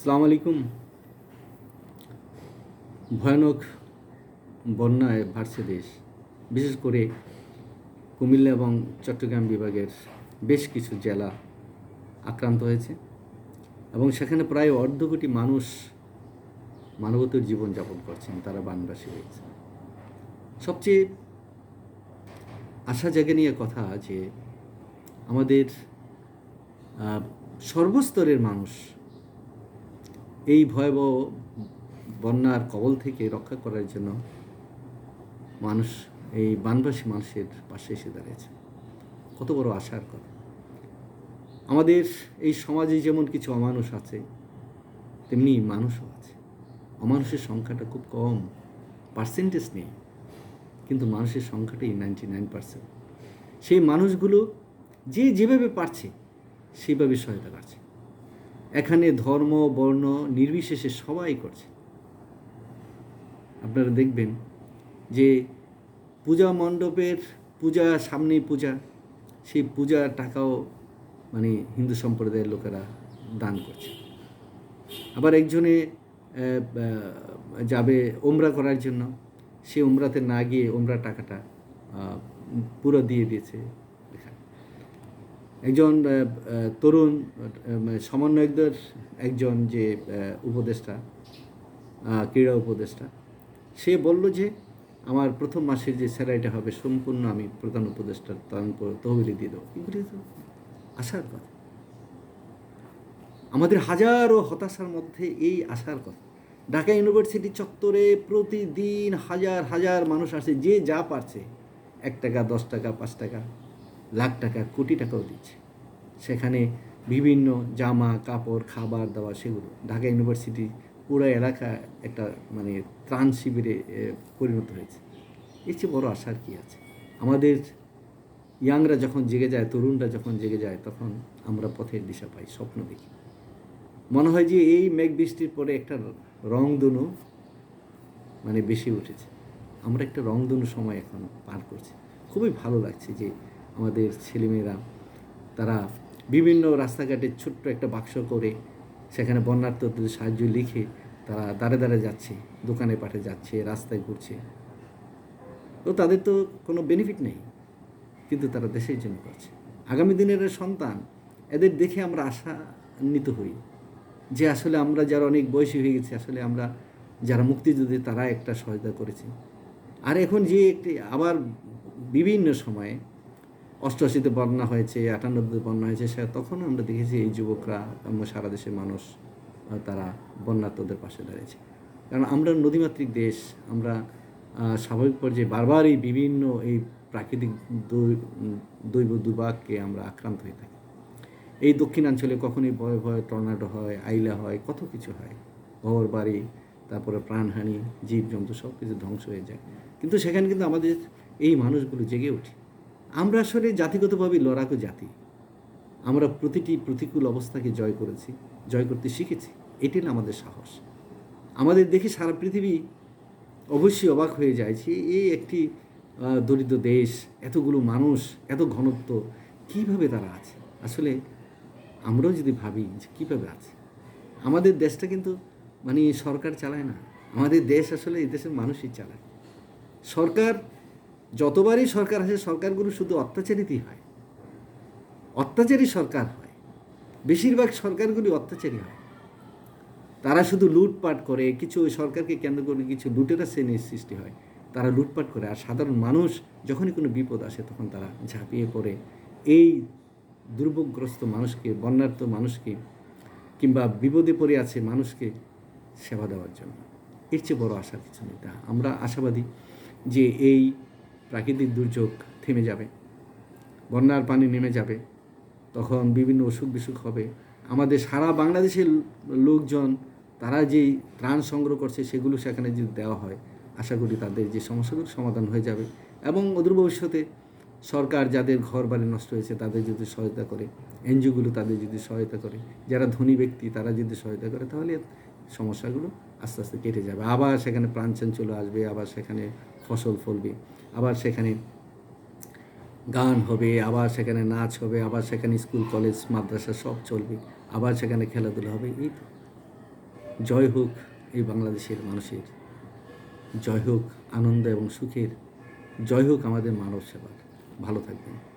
সালাম আলাইকুম। ভয়ানক বন্যায় ভাসছে দেশ। বিশেষ করে কুমিল্লা এবং চট্টগ্রাম বিভাগের বেশ কিছু জেলা আক্রান্ত হয়েছে এবং সেখানে প্রায় অর্ধ কোটি মানুষ মানবতর জীবনযাপন করছেন, তারা বানবাসী হয়েছে সবচেয়ে আশা জাগে নিয়ে কথা যে আমাদের সর্বস্তরের মানুষ এই ভয়াবহ বন্যার কবল থেকে রক্ষা করার জন্য মানুষ এই বানবাসী মানুষের পাশে এসে দাঁড়িয়েছে। কত বড় আশার কথা। আমাদের এই সমাজে যেমন কিছু অমানুষ আছে, তেমনি মানুষও আছে। অমানুষের সংখ্যাটা খুব কম পার্সেন্টেজ নেই, কিন্তু মানুষের সংখ্যাটাই নাইনটি নাইন পার্সেন্ট সেই মানুষগুলো যে যেভাবে পারছে, সেইভাবে সহায়তা করছে। এখানে ধর্ম, বর্ণ নির্বিশেষে সবাই করছে। আপনারা দেখবেন যে পূজা মণ্ডপের পূজা, সামনেই পূজা, সেই পূজার টাকাও মানে হিন্দু সম্প্রদায়ের লোকেরা দান করছে। আবার একজনে যাবে ওমরা করার জন্য, সে ওমরাতে না গিয়ে ওমরা টাকাটা পুরো দিয়ে দিয়েছে এখানে। একজন তরুণ সমন্বয়কদের একজন যে উপদেষ্টা ক্রীড়া উপদেষ্টা, সে বলল যে, আমার প্রথম মাসের যে স্যালারিটা হবে সম্পূর্ণ আমি প্রধান উপদেষ্টার তহবিলে দিয়ে দেবো। এগুলি তো? আশার কথা। আমাদের হাজারো হতাশার মধ্যে এই আশার কথা। ঢাকা ইউনিভার্সিটি চত্বরে প্রতিদিন হাজার হাজার মানুষ আসে, যে যা পারছে, এক টাকা, দশ টাকা, পাঁচ টাকা। লাখ টাকা, কোটি টাকাও দিচ্ছে। সেখানে বিভিন্ন জামা, কাপড়, খাবার দাবার সেগুলো ঢাকা ইউনিভার্সিটি পুরো এলাকা একটা মানে ত্রাণ শিবিরে পরিণত হয়েছে। এর চেয়ে বড় আশার কী আছে? আমাদের ইয়াংরা যখন জেগে যায়, তরুণরা যখন জেগে যায়, তখন আমরা পথের দিশা পাই, স্বপ্ন দেখি। মনে হয় যে এই মেঘ বৃষ্টির পরে একটা রংধনু মানে বেশি উঠেছে। আমরা একটা রংধনু সময় এখন পার করছি। খুবই ভালো লাগছে যে আমাদের ছেলেমেয়েরা, তারা বিভিন্ন রাস্তাঘাটে ছোট্ট একটা বাক্স করে সেখানে বন্যার্থদের সাহায্য লিখে তারা দাঁড়ে দাঁড়ে যাচ্ছে, দোকানে পাঠে যাচ্ছে, রাস্তায় ঘুরছে। তো তাদের তো কোনো বেনিফিট নেই, কিন্তু তারা দেশের জন্য করছে। আগামী দিনের সন্তান, এদের দেখে আমরা আশান্বিত হই যে আসলে আমরা যারা অনেক বয়সী হয়ে গেছি, আসলে আমরা যারা মুক্তিযুদ্ধে তারা একটা সহায়তা করেছি। আর এখন যে একটি আবার বিভিন্ন সময়ে অষ্টআশিতে বন্যা হয়েছে, আটানব্বইতে বন্যা হয়েছে, সে তখন আমরা দেখেছি এই যুবকরা সারা দেশের মানুষ তারা বন্যার্থদের পাশে দাঁড়িয়েছে। কারণ আমরা নদীমাতৃক দেশ, আমরা স্বাভাবিক পর্যায়ে বারবার এই বিভিন্ন এই প্রাকৃতিক দৈব দুর্ভাগকে আমরা আক্রান্ত হয়ে থাকি। এই দক্ষিণাঞ্চলে কখনই ভয় ভয়, টর্নাডো হয়, আইলা হয়, কত কিছু হয়। ঘর, বাড়ি, তারপরে প্রাণহানি, জীবজন্তু সব কিছু ধ্বংস হয়ে যায়। কিন্তু সেখানে কিন্তু আমাদের এই মানুষগুলো জেগে ওঠে। আমরা আসলে জাতিগতভাবে লড়াকু জাতি। আমরা প্রতিটি প্রতিকূল অবস্থাকে জয় করেছি, জয় করতে শিখেছি এটি হলো আমাদের সাহস। আমাদের দেখে সারা পৃথিবী অবশ্যই অবাক হয়ে যায় যে এই একটি দরিদ্র দেশ, এতগুলো মানুষ, এত ঘনত্ব, কীভাবে তারা আছে? আসলে আমরাও যদি ভাবি যে কীভাবে আছে? আমাদের দেশটা কিন্তু মানে সরকার চালায় না। আমাদের দেশ আসলে এই দেশের মানুষই চালায়। সরকার যতবারই সরকার আসে, সরকারগুলো শুধু অত্যাচারিতই হয়। অত্যাচারী সরকার হয়। বেশিরভাগ সরকারগুলি অত্যাচারী হয়। তারা শুধু লুটপাট করে, কিছু ওই সরকারকে কেন্দ্র করে কিছু লুটেরা শ্রেণির সৃষ্টি হয়। তারা লুটপাট করে আর সাধারণ মানুষ যখনই কোনো বিপদ আসে, তখন তারা ঝাঁপিয়ে পড়ে। এই দুর্ভোগগ্রস্ত মানুষকে বন্যার্থ মানুষকে কিংবা বিপদে পড়ে আছে মানুষকে সেবা দেওয়ার জন্য। এর চেয়ে বড় আশার কিছু নেই। তা আমরা আশাবাদী যে এই প্রাকৃতিক দুর্যোগ থেমে যাবে। বন্যার পানি নেমে যাবে। তখন বিভিন্ন অসুখ বিসুখ হবে। আমাদের সারা বাংলাদেশের লোকজন, তারা যেই ত্রাণ সংগ্রহ করছে, সেগুলো সেখানে যদি দেওয়া হয়, আশা করি তাদের যে সমস্যাগুলো সমাধান হয়ে যাবে এবং অদূর ভবিষ্যতে সরকার যাদের ঘর বাড়ি নষ্ট হয়েছে, তাদের যদি সহায়তা করে, এনজিওগুলো তাদের যদি সহায়তা করে, যারা ধনী ব্যক্তি, তারা যদি সহায়তা করে, তাহলে সমস্যাগুলো আস্তে আস্তে কেটে যাবে। আবার সেখানে প্রাণচান চলে আসবে, আবার সেখানে ফসল ফলবে। আবার সেখানে গান হবে, আবার সেখানে নাচ হবে, আবার সেখানে স্কুল, কলেজ, মাদ্রাসা সব চলবে, আবার সেখানে খেলাধুলা হবে। এই জয় হোক এই বাংলাদেশের মানুষের। জয় হোক আনন্দ এবং সুখের। জয় হোক আমাদের মানব সেবার ভালো থাকবেন।